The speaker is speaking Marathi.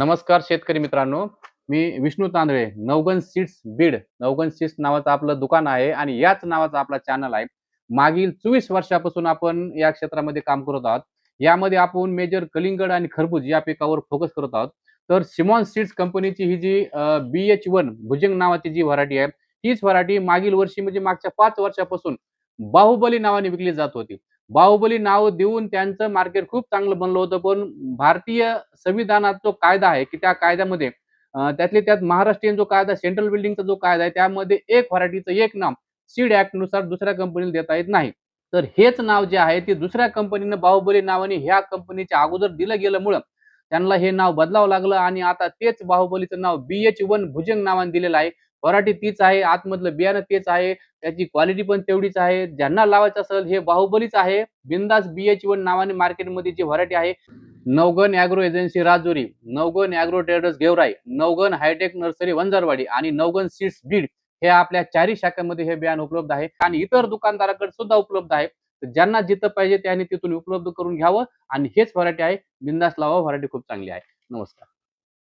नमस्कार शेतकरी मित्रांनो. मी विष्णू तांदळे नवगन सीड्स बीड नवगन सीड्स नावाचं आपलं दुकान आहे आणि याच नावाचा आपला चॅनल आहे. मागील चोवीस वर्षापासून आपण या क्षेत्रामध्ये काम करत आहोत. यामध्ये आपण मेजर कलिंगड आणि खरबूज या पिकावर फोकस करत आहोत. तर सिमॉन सीड्स कंपनीची ही जी बी एच वन भुजंग नावाची जी व्हरायटी आहे तीच व्हरायटी मागील वर्षी म्हणजे मागच्या पाच वर्षापासून बाहुबली नावाने विकली जात होती. बाहुबली नाव देऊन त्यांचं मार्केट खूप चांगलं बनलं होतं. पण भारतीय संविधानात जो कायदा आहे की त्या कायद्यामध्ये त्यातले त्यात महाराष्ट्रीयन जो कायदा सेंट्रल बिल्डिंगचा जो कायदा आहे त्यामध्ये एक व्हरायटीचं एक नाव सीड ऍक्टनुसार दुसऱ्या कंपनीला देता येत नाही. तर हेच नाव जे आहे ते दुसऱ्या कंपनीनं बाहुबली नावाने ह्या कंपनीच्या अगोदर दिलं गेल्यामुळं त्यांना हे नाव बदलावं लागलं. आणि आता तेच बाहुबलीचं नाव बी एच वन भुजंग नावाने दिलेलं आहे. व्हरायटी तीच आहे आतमधलं बियाणं तेच आहे त्याची क्वालिटी पण तेवढीच आहे. ज्यांना लावायचं असेल हे बाहुबलीच आहे. बिंदास बीएच वन नावाने मार्केटमध्ये जी व्हरायटी आहे Navgan agro agency Rajuri Navgan agro traders Georai Navgan hitech nursery Vanjarwadi आणि नवगन सीड्स बीड हे आपल्या चारही शाखांमध्ये हे बियाणं उपलब्ध आहे. आणि इतर दुकानदाराकडे सुद्धा उपलब्ध आहे. ज्यांना जिथं पाहिजे त्यांनी तिथून उपलब्ध करून घ्यावं आणि हेच व्हरायटी आहे. बिंदास लावा व्हरायटी खूप चांगली आहे. नमस्कार.